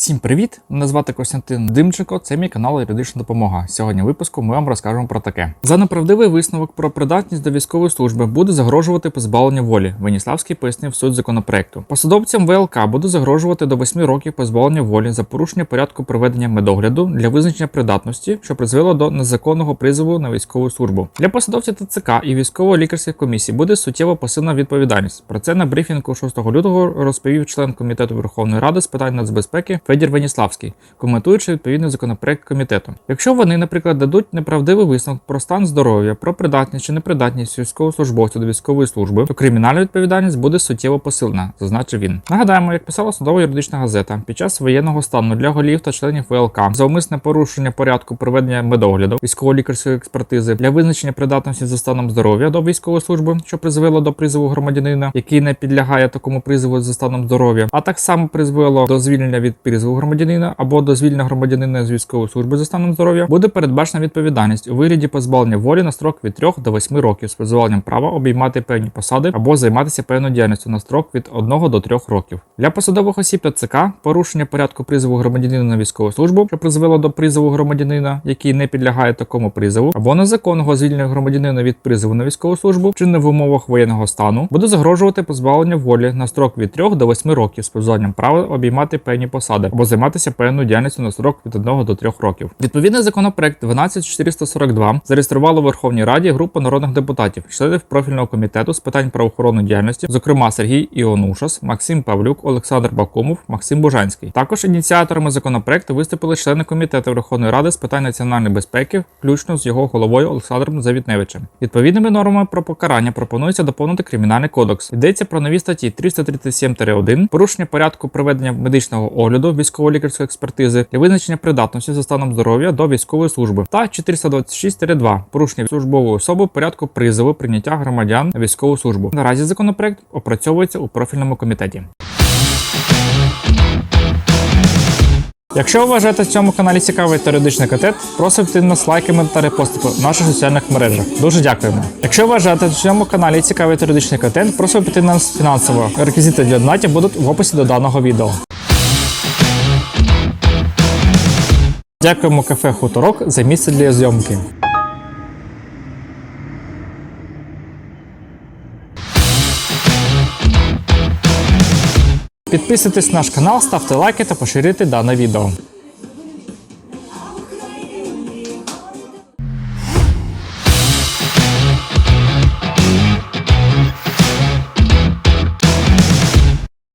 Всім привіт! Мене звати Костянтин Димченко. Це мій канал Юридична допомога. Сьогодні в випуску ми вам розкажемо про таке. За неправдивий висновок про придатність до військової служби буде загрожувати позбавлення волі. Веніславський пояснив суть законопроекту. Посадовцям ВЛК буде загрожувати до 8 років позбавлення волі за порушення порядку проведення медогляду для визначення придатності, що призвело до незаконного призову на військову службу. Для посадовців ТЦК і військово-лікарських комісій буде суттєво посилена відповідальність. Про це на брифінгу 6 лютого розповів член комітету Верховної Ради з питань нацбезпеки Федір Веніславський, коментуючи відповідний законопроект комітету. Якщо вони, наприклад, дадуть неправдивий висновок про стан здоров'я, про придатність чи непридатність військовослужбовця до військової служби, то кримінальна відповідальність буде суттєво посилена, зазначив він. Нагадаємо, як писала судова юридична газета, під час воєнного стану для голів та членів ВЛК за умисне порушення порядку проведення медогляду, військово-лікарської експертизи для визначення придатності за станом здоров'я до військової служби, що призвело до призову громадянина, який не підлягає такому призову за станом здоров'я, а так само призвело до звільнення від призову громадянина або до звільнення громадянина з військової служби за станом здоров'я, буде передбачена відповідальність у вигляді позбавлення волі на строк від 3 до 8 років з позбавленням права обіймати певні посади або займатися певною діяльністю на строк від 1 до 3 років. Для посадових осіб ТЦК порушення порядку призову громадянина на військову службу, що призвело до призову громадянина, який не підлягає такому призову, або незаконного звільнення громадянина від призову на військову службу, чи не в умовах воєнного стану, буде загрожувати позбавлення волі на строк від 3 до 8 років з позбавленням права обіймати певні посади або займатися певною діяльністю на строк від 1 до 3 років. Відповідний законопроект 12442 зареєструвала в Верховній Раді група народних депутатів, членів профільного комітету з питань правоохоронної діяльності, зокрема Сергій Іонушас, Максим Павлюк, Олександр Бакумов, Максим Бужанський. Також ініціаторами законопроекту виступили члени комітету Верховної Ради з питань національної безпеки, включно з його головою Олександром Завітневичем. Відповідними нормами про покарання пропонується доповнити кримінальний кодекс. Йдеться про нові статті 337-1, порушення порядку проведення медичного огляду, військово-лікарської експертизи для визначення придатності за станом здоров'я до військової служби та 426-2 порушення службової особи порядку призову прийняття громадян на військову службу. Наразі законопроект опрацьовується у профільному комітеті. Якщо ви вважаєте в цьому каналі цікавий теоретичний контент, просимо підтримати нас лайками та репостами в наших соціальних мережах. Дуже дякуємо. Якщо ви вважаєте в цьому каналі цікавий теоретичний контент, просимо підтримати нас фінансово. Реквізити для донатів будуть в описі до даного відео. Дякуємо кафе Хуторок за місце для зйомки. Підписуйтесь на наш канал, ставте лайки та поширюйте дане відео.